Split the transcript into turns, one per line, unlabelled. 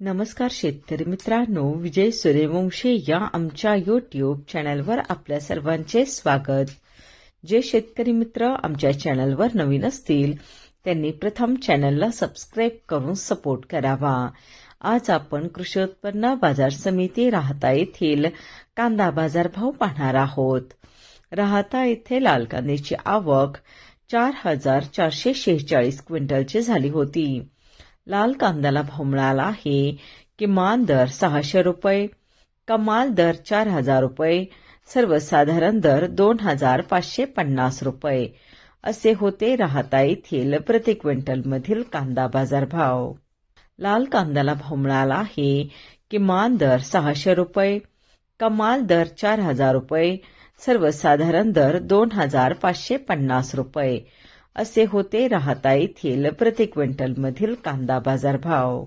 नमस्कार शेतकरी मित्रांनो विजय सूर्यवंशी या आमच्या यूट्यूब चॅनलवर आपल्या सर्वांचे स्वागत. जे शेतकरी मित्र आमच्या चॅनलवर नवीन असतील त्यांनी प्रथम चॅनलला सबस्क्राईब करून सपोर्ट करावा. आज आपण कृषी उत्पन्न बाजार समिती राहता येथील कांदा बाजारभाव पाहणार आहोत. राहता येथे लाल कांद्याची आवक चार हजार चारशे शेहेचाळीस क्विंटलची झाली होती. लाल कांद्याला भाव मिळाला आहे. किमान दर सहाशे रुपये कमाल दर चार हजार रुपये सर्वसाधारण दर दोन हजार पाचशे पन्नास रुपये. असे होते राहता येथील प्रति क्विंटलमधील कांदा बाजार भाव लाल कांद्याला भाव मिळाला आहे. किमान दर सहाशे रुपये कमाल दर चार हजार रुपये सर्वसाधारण दर दोन हजार पाचशे पन्नास रुपये. असे होते राहता येथील प्रति क्विंटलमधील कांदा बाजार भाव